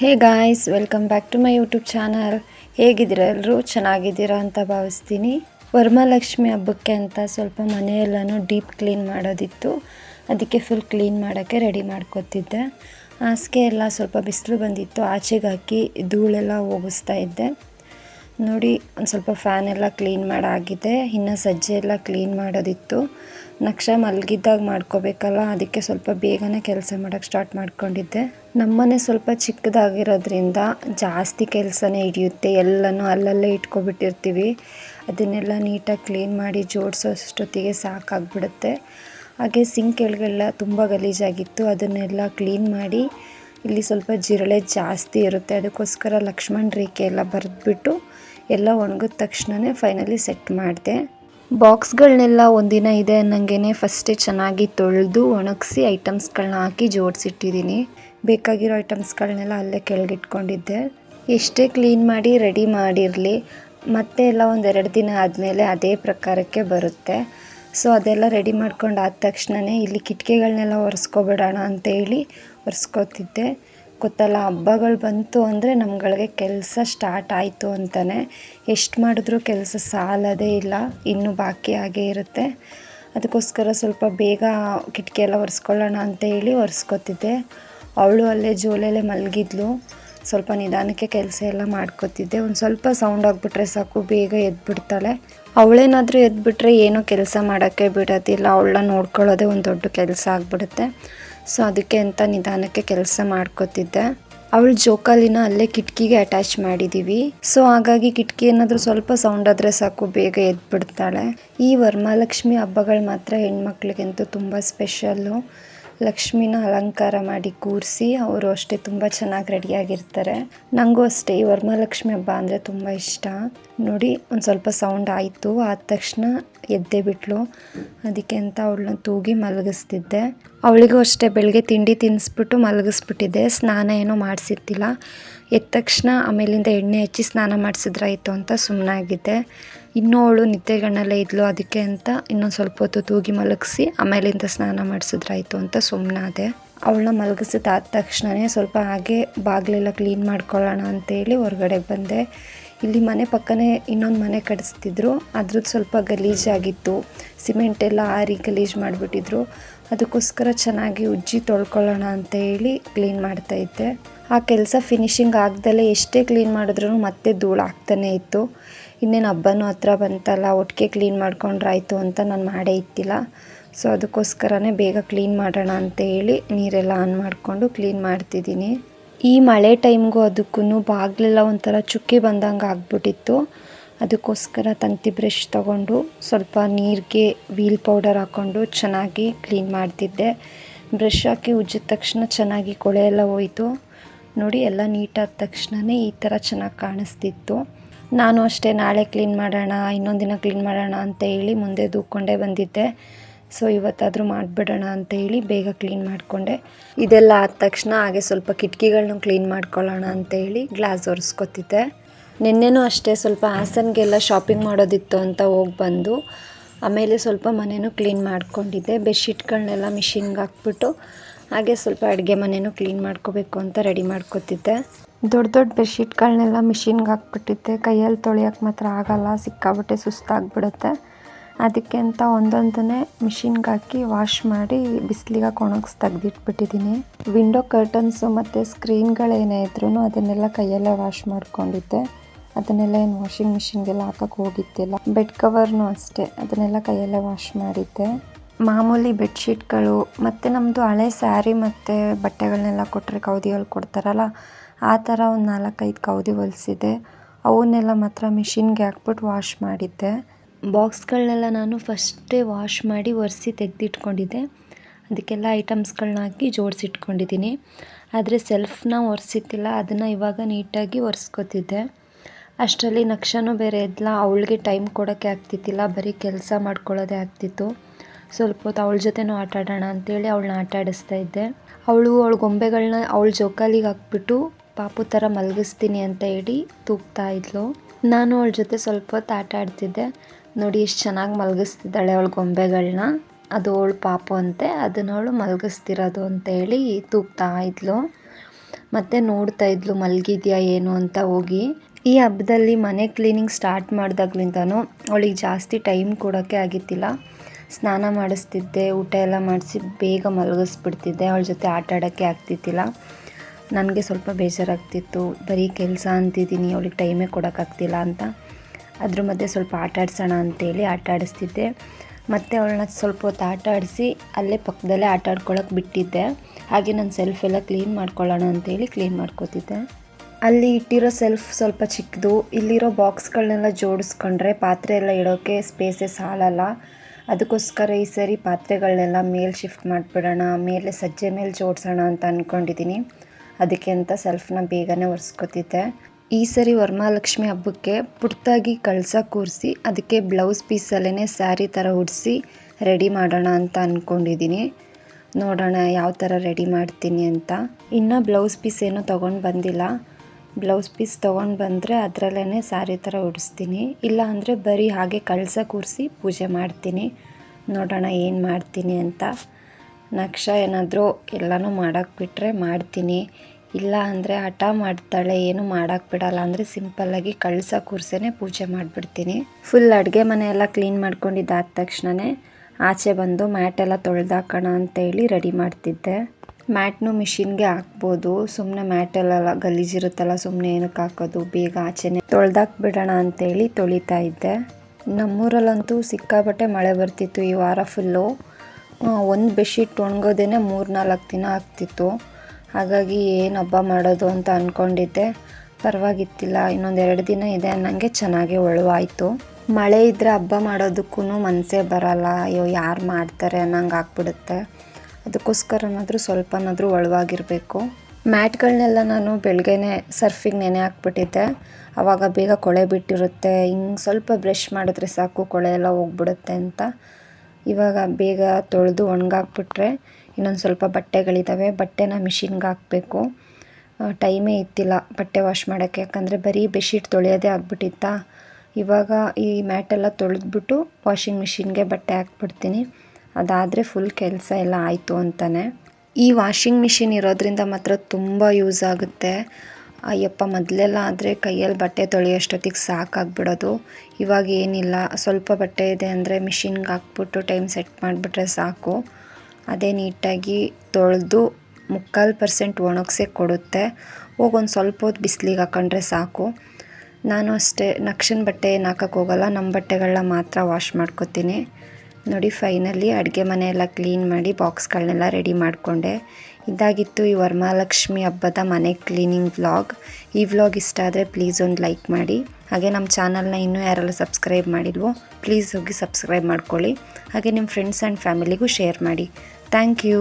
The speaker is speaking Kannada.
Hey guys welcome back to my YouTube channel ಹೇಗಿದ್ದೀರಾ ಎಲ್ಲರೂ ಚೆನ್ನಾಗಿದ್ದೀರಾ ಅಂತ ಭಾವಿಸ್ತೀನಿ. ವರಮಹಾಲಕ್ಷ್ಮಿ ಹಬ್ಬಕ್ಕೆ ಅಂತ ಸ್ವಲ್ಪ ಮನೆಯೆಲ್ಲನೂ ಡೀಪ್ ಕ್ಲೀನ್ ಮಾಡೋದಿತ್ತು. ಅದಕ್ಕೆ ಫುಲ್ ಕ್ಲೀನ್ ಮಾಡೋಕ್ಕೆ ರೆಡಿ ಮಾಡ್ಕೊತಿದ್ದೆ. ಹಾಸಿಗೆ ಎಲ್ಲ ಸ್ವಲ್ಪ ಬಿಸಿಲು ಬಂದಿತ್ತು. ಆಚೆಗೆ ಹಾಕಿ ಧೂಳೆಲ್ಲ ಹೋಗಿಸ್ತಾ ಇದ್ದೆ. ನೋಡಿ, ಒಂದು ಸ್ವಲ್ಪ ಫ್ಯಾನ್ ಎಲ್ಲ ಕ್ಲೀನ್ ಮಾಡಾಗಿದೆ. ಇನ್ನು ಸಜ್ಜೆ ಎಲ್ಲ ಕ್ಲೀನ್ ಮಾಡೋದಿತ್ತು. ನಕ್ಷ ಮಲಗಿದ್ದಾಗ ಮಾಡ್ಕೋಬೇಕಲ್ಲ, ಅದಕ್ಕೆ ಸ್ವಲ್ಪ ಬೇಗನೆ ಕೆಲಸ ಮಾಡೋಕ್ಕೆ ಸ್ಟಾರ್ಟ್ ಮಾಡ್ಕೊಂಡಿದ್ದೆ. ನಮ್ಮನೆ ಸ್ವಲ್ಪ ಚಿಕ್ಕದಾಗಿರೋದ್ರಿಂದ ಜಾಸ್ತಿ ಕೆಲಸನೇ ಹಿಡಿಯುತ್ತೆ. ಎಲ್ಲನೂ ಅಲ್ಲಲ್ಲೇ ಇಟ್ಕೊಬಿಟ್ಟಿರ್ತೀವಿ. ಅದನ್ನೆಲ್ಲ ನೀಟಾಗಿ ಕ್ಲೀನ್ ಮಾಡಿ ಜೋಡಿಸೋಷ್ಟೊತ್ತಿಗೆ ಸಾಕಾಗ್ಬಿಡುತ್ತೆ. ಹಾಗೆ ಸಿಂಕ್ ಕೆಳಗೆಲ್ಲ ತುಂಬ ಗಲೀಜಾಗಿತ್ತು. ಅದನ್ನೆಲ್ಲ ಕ್ಲೀನ್ ಮಾಡಿ, ಇಲ್ಲಿ ಸ್ವಲ್ಪ ಜಿರಳೆ ಜಾಸ್ತಿ ಇರುತ್ತೆ. ಅದಕ್ಕೋಸ್ಕರ ಲಕ್ಷ್ಮಣ ರೇಖೆ ಎಲ್ಲ ಬರೆದ್ಬಿಟ್ಟು ಎಲ್ಲ ಒಣಗಿದ ತಕ್ಷಣವೇ ಫೈನಲಿ ಸೆಟ್ ಮಾಡಿದೆ. ಬಾಕ್ಸ್ಗಳನ್ನೆಲ್ಲ ಒಂದಿನ ಇದೆ ಅನ್ನಂಗೆ ಫಸ್ಟೇ ಚೆನ್ನಾಗಿ ತೊಳೆದು ಒಣಗಿಸಿ ಐಟಮ್ಸ್ಗಳನ್ನ ಹಾಕಿ ಜೋಡಿಸಿಟ್ಟಿದ್ದೀನಿ ಬೇಕಾಗಿರೋ ಐಟಮ್ಸ್ಗಳನ್ನೆಲ್ಲ ಅಲ್ಲೇ ಕೆಳಗಿಟ್ಕೊಂಡಿದ್ದೆ. ಎಷ್ಟೇ ಕ್ಲೀನ್ ಮಾಡಿ ರೆಡಿ ಮಾಡಿರಲಿ, ಮತ್ತೆ ಎಲ್ಲ ಒಂದೆರಡು ದಿನ ಆದಮೇಲೆ ಅದೇ ಪ್ರಕಾರಕ್ಕೆ ಬರುತ್ತೆ. ಸೊ ಅದೆಲ್ಲ ರೆಡಿ ಮಾಡ್ಕೊಂಡು ಆದ ತಕ್ಷಣವೇ ಇಲ್ಲಿ ಕಿಟಕಿಗಳನ್ನೆಲ್ಲ ಒರೆಸ್ಕೊಬಿಡೋಣ ಅಂತೇಳಿ ಒರೆಸ್ಕೊತಿದ್ದೆ. ಗೊತ್ತಲ್ಲ, ಹಬ್ಬಗಳು ಬಂತು ಅಂದರೆ ನಮ್ಗಳಿಗೆ ಕೆಲಸ ಸ್ಟಾರ್ಟ್ ಆಯಿತು ಅಂತಲೇ ಎಷ್ಟು ಮಾಡಿದ್ರೂ ಕೆಲಸ ಸಾಲದೇ ಇಲ್ಲ, ಇನ್ನೂ ಬಾಕಿ ಆಗೇ ಇರುತ್ತೆ. ಅದಕ್ಕೋಸ್ಕರ ಸ್ವಲ್ಪ ಬೇಗ ಕಿಟಕಿ ಎಲ್ಲ ಒರೆಸ್ಕೊಳ್ಳೋಣ ಅಂತ ಹೇಳಿ ಒರೆಸ್ಕೊತಿದ್ದೆ. ಅವಳು ಅಲ್ಲೇ ಜೋಲೆಯಲ್ಲೇ ಮಲಗಿದ್ಲು. ಸ್ವಲ್ಪ ನಿಧಾನಕ್ಕೆ ಕೆಲಸ ಎಲ್ಲ ಮಾಡ್ಕೊತಿದ್ದೆ. ಒಂದು ಸ್ವಲ್ಪ ಸೌಂಡ್ ಆಗಿಬಿಟ್ರೆ ಸಾಕು, ಬೇಗ ಎದ್ಬಿಡ್ತಾಳೆ. ಅವಳೇನಾದರೂ ಎದ್ಬಿಟ್ರೆ ಏನೂ ಕೆಲಸ ಮಾಡೋಕ್ಕೆ ಬಿಡೋದಿಲ್ಲ. ಅವಳನ್ನ ನೋಡ್ಕೊಳ್ಳೋದೇ ಒಂದು ದೊಡ್ಡ ಕೆಲಸ ಆಗಿಬಿಡುತ್ತೆ. ಸೊ ಅದಕ್ಕೆ ಅಂತ ನಿಧಾನಕ್ಕೆ ಕೆಲಸ ಮಾಡ್ಕೋತಿದ್ದೆ. ಅವಳ ಜೋಕಾಲಿನ ಅಲ್ಲೇ ಕಿಟಕಿಗೆ ಅಟ್ಯಾಚ್ ಮಾಡಿದ್ದೀವಿ ಸೊ ಹಾಗಾಗಿ ಕಿಟಕಿ ಏನಾದರೂ ಸ್ವಲ್ಪ ಸೌಂಡ್ ಆದರೆ ಸಾಕು, ಬೇಗ ಎದ್ಬಿಡ್ತಾಳೆ. ಈ ವರಮಹಾಲಕ್ಷ್ಮಿ ಹಬ್ಬಗಳು ಮಾತ್ರ ಹೆಣ್ಮಕ್ಳಿಗಂತೂ ತುಂಬ ಸ್ಪೆಷಲ್ಲು ಲಕ್ಷ್ಮಿನ ಅಲಂಕಾರ ಮಾಡಿ ಕೂರಿಸಿ ಅವರು ಅಷ್ಟೇ ತುಂಬ ಚೆನ್ನಾಗಿ ರೆಡಿಯಾಗಿರ್ತಾರೆ ನನಗೂ ಅಷ್ಟೇ, ಈ ವರಮಹಾಲಕ್ಷ್ಮಿ ಹಬ್ಬ ಅಂದರೆ ತುಂಬ ಇಷ್ಟ. ನೋಡಿ, ಒಂದು ಸ್ವಲ್ಪ ಸೌಂಡ್ ಆಯಿತು, ಆದ ತಕ್ಷಣ ಎದ್ದೇ ಬಿಟ್ಲು. ಅದಕ್ಕೆ ಅಂತ ಅವಳನ್ನ ತೂಗಿ ಮಲಗಿಸ್ತಿದ್ದೆ. ಅವಳಿಗೂ ಅಷ್ಟೇ, ಬೆಳಗ್ಗೆ ತಿಂಡಿ ತಿನ್ನಿಸ್ಬಿಟ್ಟು ಮಲಗಿಸ್ಬಿಟ್ಟಿದ್ದೆ. ಸ್ನಾನ ಏನೂ ಮಾಡಿಸಿದ್ದಿಲ್ಲ ಎದ್ದ ತಕ್ಷಣ ಆಮೇಲಿಂದ ಎಣ್ಣೆ ಹಚ್ಚಿ ಸ್ನಾನ ಮಾಡಿಸಿದ್ರಾಯಿತು ಅಂತ ಸುಮ್ಮನಾಗಿದ್ದೆ ಇನ್ನೂ ಅವಳು ನಿದ್ದೆಗಣ್ಣಲ್ಲೇ ಇದ್ಲು ಅದಕ್ಕೆ ಅಂತ ಇನ್ನೊಂದು ಸ್ವಲ್ಪ ಹೊತ್ತು ತೂಗಿ ಮಲಗಿಸಿ ಆಮೇಲಿಂದ ಸ್ನಾನ ಮಾಡಿಸಿದ್ರಾಯಿತು ಅಂತ ಸುಮ್ಮನಾದೆ ಅವಳನ್ನ ಮಲಗಿಸಿದಾದ ತಕ್ಷಣವೇ ಸ್ವಲ್ಪ ಹಾಗೆ ಬಾಗಿಲೆಲ್ಲ ಕ್ಲೀನ್ ಮಾಡ್ಕೊಳ್ಳೋಣ ಅಂತೇಳಿ ಹೊರಗಡೆ ಬಂದೆ. ಇಲ್ಲಿ ಮನೆ ಪಕ್ಕನೇ ಇನ್ನೊಂದು ಮನೆ ಕಟ್ಟಿಸ್ತಿದ್ರು ಅದ್ರದ್ದು ಸ್ವಲ್ಪ ಗಲೀಜಾಗಿತ್ತು ಸಿಮೆಂಟ್ ಎಲ್ಲ ಆರಿ ಗಲೀಜು ಮಾಡಿಬಿಟ್ಟಿದ್ರು. ಅದಕ್ಕೋಸ್ಕರ ಚೆನ್ನಾಗಿ ಉಜ್ಜಿ ತೊಳ್ಕೊಳ್ಳೋಣ ಅಂತ ಹೇಳಿ ಕ್ಲೀನ್ ಮಾಡ್ತಾಯಿದ್ದೆ ಆ ಕೆಲಸ ಫಿನಿಶಿಂಗ್ ಆಗ್ದಲೇ ಎಷ್ಟೇ ಕ್ಲೀನ್ ಮಾಡಿದ್ರೂ ಮತ್ತೆ ಧೂಳು ಆಗ್ತಾನೆ ಇತ್ತು. ಇನ್ನೇನು ಹಬ್ಬನೂ ಹತ್ರ ಬಂತಲ್ಲ, ಒಟ್ಟಿಗೆ ಕ್ಲೀನ್ ಮಾಡ್ಕೊಂಡ್ರಾಯ್ತು ಅಂತ ನಾನು ಮಾಡೇ ಇತ್ತಿಲ್ಲ. ಸೊ, ಅದಕ್ಕೋಸ್ಕರನೇ ಬೇಗ ಕ್ಲೀನ್ ಮಾಡೋಣ ಅಂತ ಹೇಳಿ ನೀರೆಲ್ಲ ಆನ್ ಮಾಡಿಕೊಂಡು ಕ್ಲೀನ್ ಮಾಡ್ತಿದ್ದೀನಿ. ಈ ಮಳೆ ಟೈಮ್ಗೂ ಅದಕ್ಕೂ ಬಾಗಿಲೆಲ್ಲ ಒಂಥರ ಚುಕ್ಕಿ ಬಂದಂಗೆ ಆಗ್ಬಿಟ್ಟಿತ್ತು. ಅದಕ್ಕೋಸ್ಕರ ತಂತಿ ಬ್ರಷ್ ತಗೊಂಡು ಸ್ವಲ್ಪ ನೀರಿಗೆ ವೀಲ್ ಪೌಡರ್ ಹಾಕ್ಕೊಂಡು ಚೆನ್ನಾಗಿ ಕ್ಲೀನ್ ಮಾಡ್ತಿದ್ದೆ. ಬ್ರಷ್ ಹಾಕಿ ಉಜ್ಜಿದ ತಕ್ಷಣ ಚೆನ್ನಾಗಿ ಕೊಳೆ ಎಲ್ಲ ಹೋಯಿತು. ನೋಡಿ, ಎಲ್ಲ ನೀಟಾದ ತಕ್ಷಣವೇ ಈ ಥರ ಚೆನ್ನಾಗಿ ಕಾಣಿಸ್ತಿತ್ತು. ನಾನು ಅಷ್ಟೇ ನಾಳೆ ಕ್ಲೀನ್ ಮಾಡೋಣ ಇನ್ನೊಂದು ದಿನ ಕ್ಲೀನ್ ಮಾಡೋಣ ಅಂತ ಹೇಳಿ ಮುಂದೆ ದೂಕ್ಕೊಂಡೇ ಬಂದಿದ್ದೆ. ಸೊ ಇವತ್ತಾದರೂ ಮಾಡಿಬಿಡೋಣ ಅಂತ ಹೇಳಿ ಬೇಗ ಕ್ಲೀನ್ ಮಾಡಿಕೊಂಡೆ. ಇದೆಲ್ಲ ಆದ ತಕ್ಷಣ ಹಾಗೆ ಸ್ವಲ್ಪ ಕಿಟಕಿಗಳನ್ನ ಕ್ಲೀನ್ ಮಾಡ್ಕೊಳ್ಳೋಣ ಅಂತ ಹೇಳಿ ಗ್ಲಾಸ್ ಒರೆಸ್ಕೊತಿದ್ದೆ. ನಿನ್ನೆನೂ ಅಷ್ಟೇ ಸ್ವಲ್ಪ ಹಾಸನ್ಗೆಲ್ಲ ಶಾಪಿಂಗ್ ಮಾಡೋದಿತ್ತು ಅಂತ ಹೋಗಿ ಬಂದು, ಆಮೇಲೆ ಸ್ವಲ್ಪ ಮನೆಯೂ ಕ್ಲೀನ್ ಮಾಡ್ಕೊಂಡಿದ್ದೆ. ಬೆಡ್ಶೀಟ್ಗಳನ್ನೆಲ್ಲ ಮಿಷಿನ್ಗೆ ಹಾಕ್ಬಿಟ್ಟು ಹಾಗೆ ಸ್ವಲ್ಪ ಅಡುಗೆ ಮನೆಯೂ ಕ್ಲೀನ್ ಮಾಡ್ಕೋಬೇಕು ಅಂತ ರೆಡಿ ಮಾಡ್ಕೊತಿದ್ದೆ. ದೊಡ್ಡ ದೊಡ್ಡ ಬೆಡ್ಶೀಟ್ಗಳನ್ನೆಲ್ಲ ಮಿಷಿನ್ಗೆ ಹಾಕ್ಬಿಟ್ಟಿದ್ದೆ. ಕೈಯಲ್ಲಿ ತೊಳೆಯೋಕೆ ಮಾತ್ರ ಆಗಲ್ಲ, ಸಿಕ್ಕಾಬಿಟ್ಟೆ ಸುಸ್ತಾಗ್ಬಿಡುತ್ತೆ. ಅದಕ್ಕೆ ಅಂತ ಒಂದೊಂದನ್ನೇ ಮಿಷಿನ್ಗೆ ಹಾಕಿ ವಾಶ್ ಮಾಡಿ ಬಿಸಿಲಿಗೆ ಹಾಕಿ ಒಣಗಿಸಿ ತೆಗ್ದಿಟ್ಬಿಟ್ಟಿದ್ದೀನಿ. ವಿಂಡೋ ಕರ್ಟನ್ಸು ಮತ್ತು ಸ್ಕ್ರೀನ್ಗಳೇನೇ ಇದ್ರೂ ಅದನ್ನೆಲ್ಲ ಕೈಯಲ್ಲೇ ವಾಶ್ ಮಾಡಿಕೊಂಡಿದ್ದೆ. ಅದನ್ನೆಲ್ಲ ಏನು ವಾಷಿಂಗ್ ಮಿಷಿನ್ಗೆಲ್ಲ ಹಾಕಕ್ಕೆ ಹೋಗಿದ್ದಿಲ್ಲ. ಬೆಡ್ ಕವರ್ನು ಅಷ್ಟೇ, ಅದನ್ನೆಲ್ಲ ಕೈಯಲ್ಲೇ ವಾಶ್ ಮಾಡಿದ್ದೆ. ಮಾಮೂಲಿ ಬೆಡ್ಶೀಟ್ಗಳು ಮತ್ತು ನಮ್ಮದು ಹಳೆ ಸ್ಯಾರಿ ಮತ್ತು ಬಟ್ಟೆಗಳನ್ನೆಲ್ಲ ಕೊಟ್ಟರೆ ಕೌದಿಯಲ್ಲಿ ಕೊಡ್ತಾರಲ್ಲ, ಆ ಥರ ಒಂದು ನಾಲ್ಕೈದು ಕೌದಿ ಹೊಲಿಸಿದೆ ಅವನ್ನೆಲ್ಲ ಮಾತ್ರ ಮಿಷಿನ್ಗೆ ಹಾಕ್ಬಿಟ್ಟು ವಾಶ್ ಮಾಡಿದ್ದೆ. ಬಾಕ್ಸ್ಗಳನ್ನೆಲ್ಲ ನಾನು ಫಸ್ಟೇ ವಾಶ್ ಮಾಡಿ ಒರೆಸಿ ತೆಗೆದಿಟ್ಕೊಂಡಿದ್ದೆ. ಅದಕ್ಕೆಲ್ಲ ಐಟಮ್ಸ್ಗಳನ್ನ ಹಾಕಿ ಜೋಡಿಸಿಟ್ಕೊಂಡಿದ್ದೀನಿ. ಆದರೆ ಸೆಲ್ಫ್ನ ಒರೆಸಿತ್ತಿಲ್ಲ ಅದನ್ನು ಇವಾಗ ನೀಟಾಗಿ ಒರೆಸ್ಕೊತಿದ್ದೆ. ಅಷ್ಟರಲ್ಲಿ ನಕ್ಷನೂ ಬೇರೆ ಇದ್ಲ, ಅವಳಿಗೆ ಟೈಮ್ ಕೊಡೋಕ್ಕೆ ಆಗ್ತಿತ್ತಿಲ್ಲ ಬರೀ ಕೆಲಸ ಮಾಡ್ಕೊಳ್ಳೋದೇ ಆಗ್ತಿತ್ತು. ಸ್ವಲ್ಪ ಹೊತ್ತು ಅವಳ ಜೊತೆನೂ ಆಟ ಆಡೋಣ ಅಂತೇಳಿ ಅವಳನ್ನ ಆಟ ಆಡಿಸ್ತಾ ಇದ್ದೆ. ಅವಳು ಅವಳ ಗೊಂಬೆಗಳನ್ನ ಅವಳ ಜೋಕಾಲಿಗೆ ಹಾಕ್ಬಿಟ್ಟು ಪಾಪು ಥರ ಮಲಗಿಸ್ತೀನಿ ಅಂತ ಹೇಳಿ ತೂಗ್ತಾ ಇದ್ಲು. ನಾನು ಅವಳ ಜೊತೆ ಸ್ವಲ್ಪ ಹೊತ್ತು ಆಟ ಆಡ್ತಿದ್ದೆ. ನೋಡಿ ಎಷ್ಟು ಚೆನ್ನಾಗಿ ಮಲಗಿಸ್ತಿದ್ದಾಳೆ ಅವಳು ಗೊಂಬೆಗಳನ್ನ ಅದು ಅವಳು ಪಾಪು ಅಂತೆ ಅದನ್ನ ಅವಳು ಮಲಗಿಸ್ತಿರೋದು ಅಂತೇಳಿ ತೂಗ್ತಾ ಇದ್ಲು. ಮತ್ತು ನೋಡ್ತಾ ಇದ್ಲು, ಮಲಗಿದ್ಯಾ ಏನು ಅಂತ ಹೋಗಿ. ಈ ಹಬ್ಬದಲ್ಲಿ ಮನೆ ಕ್ಲೀನಿಂಗ್ ಸ್ಟಾರ್ಟ್ ಮಾಡಿದಾಗ್ಲಿಂದನೂ ಅವಳಿಗೆ ಜಾಸ್ತಿ ಟೈಮ್ ಕೊಡೋಕ್ಕೆ ಆಗಿತ್ತಿಲ್ಲ. ಸ್ನಾನ ಮಾಡಿಸ್ತಿದ್ದೆ, ಊಟ ಎಲ್ಲ ಮಾಡಿಸಿ ಬೇಗ ಮಲಗಿಸ್ಬಿಡ್ತಿದ್ದೆ, ಅವಳ ಜೊತೆ ಆಟ ಆಡೋಕ್ಕೆ ಆಗ್ತಿದ್ದಿಲ್ಲ ನನಗೆ ಸ್ವಲ್ಪ ಬೇಜಾರಾಗ್ತಿತ್ತು, ಬರೀ ಕೆಲಸ ಅಂತಿದ್ದೀನಿ, ಅವಳಿಗೆ ಟೈಮೇ ಕೊಡೋಕ್ಕಾಗ್ತಿಲ್ಲ ಅಂತ. ಅದ್ರ ಮಧ್ಯೆ ಸ್ವಲ್ಪ ಆಟ ಆಡ್ಸೋಣ ಅಂತೇಳಿ ಆಟ ಆಡಿಸ್ತಿದ್ದೆ ಮತ್ತು ಅವಳನ್ನ ಸ್ವಲ್ಪ ಹೊತ್ತು ಆಟ ಆಡಿಸಿ ಅಲ್ಲೇ ಪಕ್ಕದಲ್ಲೇ ಆಟ ಆಡ್ಕೊಳಕ್ಕೆ ಬಿಟ್ಟಿದ್ದೆ. ಹಾಗೆ ನನ್ನ ಸೆಲ್ಫ್ ಎಲ್ಲ ಕ್ಲೀನ್ ಮಾಡ್ಕೊಳ್ಳೋಣ ಅಂತೇಳಿ ಕ್ಲೀನ್ ಮಾಡ್ಕೋತಿದ್ದೆ. ಅಲ್ಲಿ ಇಟ್ಟಿರೋ ಸೆಲ್ಫ್ ಸ್ವಲ್ಪ ಚಿಕ್ಕದು. ಇಲ್ಲಿರೋ ಬಾಕ್ಸ್ಗಳನ್ನೆಲ್ಲ ಜೋಡಿಸ್ಕೊಂಡ್ರೆ ಪಾತ್ರೆ ಎಲ್ಲ ಇಡೋಕ್ಕೆ ಸ್ಪೇಸಸ್ ಸಾಲಲ್ಲ ಅದಕ್ಕೋಸ್ಕರ ಈ ಸರಿ ಪಾತ್ರೆಗಳನ್ನೆಲ್ಲ ಮೇಲೆ ಶಿಫ್ಟ್ ಮಾಡಿಬಿಡೋಣ, ಮೇಲೆ ಸಜ್ಜೆ ಮೇಲೆ ಜೋಡಿಸೋಣ ಅಂತ ಅಂದ್ಕೊಂಡಿದ್ದೀನಿ ಅದಕ್ಕೆ ಅಂತ ಸೆಲ್ಫ್ನ ಬೇಗನೆ ಒರೆಸ್ಕೊತಿದ್ದೆ. ಈ ಸರಿ ವರಮಹಾಲಕ್ಷ್ಮಿ ಹಬ್ಬಕ್ಕೆ ಪುಟ್ಟಾಗಿ ಕಳಸ ಕೂರಿಸಿ, ಅದಕ್ಕೆ ಬ್ಲೌಸ್ ಪೀಸಲ್ಲೇ ಸ್ಯಾರಿ ಥರ ಉಡಿಸಿ ರೆಡಿ ಮಾಡೋಣ ಅಂತ ಅಂದ್ಕೊಂಡಿದ್ದೀನಿ ನೋಡೋಣ ಯಾವ ಥರ ರೆಡಿ ಮಾಡ್ತೀನಿ ಅಂತ. ಇನ್ನು ಬ್ಲೌಸ್ ಪೀಸ್ ಏನೂ ತೊಗೊಂಡು ಬಂದಿಲ್ಲ. ಬ್ಲೌಸ್ ಪೀಸ್ ತೊಗೊಂಡು ಬಂದರೆ ಅದರಲ್ಲೇ ಸ್ಯಾರಿ ಥರ ಉಡಿಸ್ತೀನಿ. ಇಲ್ಲ ಅಂದರೆ ಬರೀ ಹಾಗೆ ಕಳಸ ಕೂರಿಸಿ ಪೂಜೆ ಮಾಡ್ತೀನಿ. ನೋಡೋಣ ಏನು ಮಾಡ್ತೀನಿ ಅಂತ. ನಕ್ಷ ಏನಾದರೂ ಎಲ್ಲನೂ ಮಾಡೋಕ್ಕೆ ಬಿಟ್ಟರೆ ಮಾಡ್ತೀನಿ. ಇಲ್ಲ ಅಂದರೆ ಹಠ ಮಾಡ್ತಾಳೆ, ಏನು ಮಾಡೋಕ್ಕೆ ಬಿಡಲ್ಲ ಅಂದರೆ ಸಿಂಪಲ್ಲಾಗಿ ಕಳ್ಸೋ ಕೂರ್ಸೇ ಪೂಜೆ ಮಾಡಿಬಿಡ್ತೀನಿ. ಫುಲ್ ಅಡುಗೆ ಮನೆ ಎಲ್ಲ ಕ್ಲೀನ್ ಮಾಡ್ಕೊಂಡಿದ್ದಾದ ತಕ್ಷಣವೇ ಆಚೆ ಬಂದು ಮ್ಯಾಟೆಲ್ಲ ತೊಳೆದಾಕೋಣ ಅಂತೇಳಿ ರೆಡಿ ಮಾಡ್ತಿದ್ದೆ. ಮ್ಯಾಟ್ನು ಮಿಷಿನ್ಗೆ ಹಾಕ್ಬೋದು. ಸುಮ್ಮನೆ ಮ್ಯಾಟೆಲ್ಲ ಗಲೀಜಿರುತ್ತಲ್ಲ ಸುಮ್ಮನೆ ಏನಕ್ಕೆ ಹಾಕೋದು, ಬೇಗ ಆಚೆನೆ ತೊಳೆದಾಕ್ಬಿಡೋಣ ಅಂತೇಳಿ ತೊಳಿತಾ ಇದ್ದೆ. ನಮ್ಮೂರಲ್ಲಂತೂ ಸಿಕ್ಕಾಬಟ್ಟೆ ಮಳೆ ಬರ್ತಿತ್ತು ಈ ವಾರ ಫುಲ್ಲು ಒಂದು ಬೆಡ್ಶೀಟ್ ಒಣಗೋದೇ ಮೂರು ನಾಲ್ಕು ದಿನ ಆಗ್ತಿತ್ತು. ಹಾಗಾಗಿ ಏನು ಹಬ್ಬ ಮಾಡೋದು ಅಂತ ಅಂದ್ಕೊಂಡಿದ್ದೆ ಪರವಾಗಿತ್ತಿಲ್ಲ, ಇನ್ನೊಂದು ಎರಡು ದಿನ ಇದೆ ಅನ್ನಂಗೆ ಚೆನ್ನಾಗಿ ಒಳವಾಯಿತು. ಮಳೆ ಇದ್ದರೆ ಹಬ್ಬ ಮಾಡೋದಕ್ಕೂ ಮನಸ್ಸೇ ಬರಲ್ಲ, ಅಯ್ಯೋ ಯಾರು ಮಾಡ್ತಾರೆ ಅನ್ನಂಗೆ ಆಗ್ಬಿಡುತ್ತೆ. ಅದಕ್ಕೋಸ್ಕರನಾದರೂ ಸ್ವಲ್ಪನಾದರೂ ಒಳವಾಗಿರಬೇಕು. ಮ್ಯಾಟ್ಗಳನ್ನೆಲ್ಲ ನಾನು ಬೆಳಗ್ಗೆನೇ ಸರ್ಫಿಗೆ ನೆನೆ ಹಾಕ್ಬಿಟ್ಟಿದ್ದೆ. ಆವಾಗ ಬೇಗ ಕೊಳೆ ಬಿಟ್ಟಿರುತ್ತೆ, ಹಿಂಗೆ ಸ್ವಲ್ಪ ಬ್ರಷ್ ಮಾಡಿದ್ರೆ ಸಾಕು, ಕೊಳೆ ಎಲ್ಲ ಹೋಗ್ಬಿಡುತ್ತೆ ಅಂತ. ಇವಾಗ ಬೇಗ ತೊಳೆದು ಒಣಗಾಕ್ಬಿಟ್ರೆ ಇನ್ನೊಂದು ಸ್ವಲ್ಪ ಬಟ್ಟೆಗಳಿದ್ದಾವೆ ಬಟ್ಟೆನ ಮಿಷಿನ್ಗೆ ಹಾಕಬೇಕು. ಟೈಮೇ ಇತ್ತಿಲ್ಲ ಬಟ್ಟೆ ವಾಶ್ ಮಾಡೋಕ್ಕೆ. ಯಾಕಂದರೆ ಬರೀ ಬೆಡ್ಶೀಟ್ ತೊಳೆಯೋದೇ ಆಗ್ಬಿಟ್ಟಿತ್ತಾ. ಇವಾಗ ಈ ಮ್ಯಾಟೆಲ್ಲ ತೊಳೆದ್ಬಿಟ್ಟು ವಾಷಿಂಗ್ ಮಿಷಿನ್ಗೆ ಬಟ್ಟೆ ಹಾಕ್ಬಿಡ್ತೀನಿ. ಅದಾದರೆ ಫುಲ್ ಕೆಲಸ ಎಲ್ಲ ಆಯಿತು ಅಂತಾನೆ. ಈ ವಾಷಿಂಗ್ ಮಿಷಿನ್ ಇರೋದ್ರಿಂದ ಮಾತ್ರ ತುಂಬ ಯೂಸ್ ಆಗುತ್ತೆ. ಅಯ್ಯಪ್ಪ, ಮೊದಲೆಲ್ಲ ಆದರೆ ಕೈಯಲ್ಲಿ ಬಟ್ಟೆ ತೊಳೆಯೋಷ್ಟೊತ್ತಿಗೆ ಸಾಕಾಗ್ಬಿಡೋದು. ಇವಾಗ ಏನಿಲ್ಲ, ಸ್ವಲ್ಪ ಬಟ್ಟೆ ಇದೆ ಅಂದರೆ ಮಿಷಿನ್ಗೆ ಹಾಕ್ಬಿಟ್ಟು ಟೈಮ್ ಸೆಟ್ ಮಾಡಿಬಿಟ್ರೆ ಸಾಕು. ಅದೇ ನೀಟಾಗಿ ತೊಳೆದು ಮುಕ್ಕಾಲು ಪರ್ಸೆಂಟ್ ಒಣಗಿಸೇ ಕೊಡುತ್ತೆ. ಹೋಗೊಂದು ಸ್ವಲ್ಪ ಹೊತ್ತು ಬಿಸಿಲಿಗೆ ಹಾಕೊಂಡ್ರೆ ಸಾಕು. ನಾನು ಅಷ್ಟೇ, ನಕ್ಷನ್ ಬಟ್ಟೆ ಏನು ಹಾಕಕ್ಕೆ ಹೋಗಲ್ಲ ನಮ್ಮ ಬಟ್ಟೆಗಳನ್ನ ಮಾತ್ರ ವಾಶ್ ಮಾಡ್ಕೊತೀನಿ. ನೋಡಿ, ಫೈನಲಿ ಅಡುಗೆ ಮನೆಯೆಲ್ಲ ಕ್ಲೀನ್ ಮಾಡಿ ಬಾಕ್ಸ್ಗಳನ್ನೆಲ್ಲ ರೆಡಿ ಮಾಡಿಕೊಂಡೆ. ಇದಾಗಿತ್ತು ಈ ವರಮಹಾಲಕ್ಷ್ಮಿ ಹಬ್ಬದ ಮನೆ ಕ್ಲೀನಿಂಗ್ ವ್ಲಾಗ್ ಈ ವ್ಲಾಗ್ ಇಷ್ಟ ಆದರೆ ಪ್ಲೀಸ್ ಒಂದು ಲೈಕ್ ಮಾಡಿ. ಹಾಗೆ ನಮ್ಮ ಚಾನಲ್ನ ಇನ್ನೂ ಯಾರೆಲ್ಲ ಸಬ್ಸ್ಕ್ರೈಬ್ ಮಾಡಿಲ್ವೋ ಪ್ಲೀಸ್ ಹೋಗಿ ಸಬ್ಸ್ಕ್ರೈಬ್ ಮಾಡ್ಕೊಳ್ಳಿ. ಹಾಗೆ ನಿಮ್ಮ ಫ್ರೆಂಡ್ಸ್ ಆ್ಯಂಡ್ ಫ್ಯಾಮಿಲಿಗೂ ಶೇರ್ ಮಾಡಿ. Thank you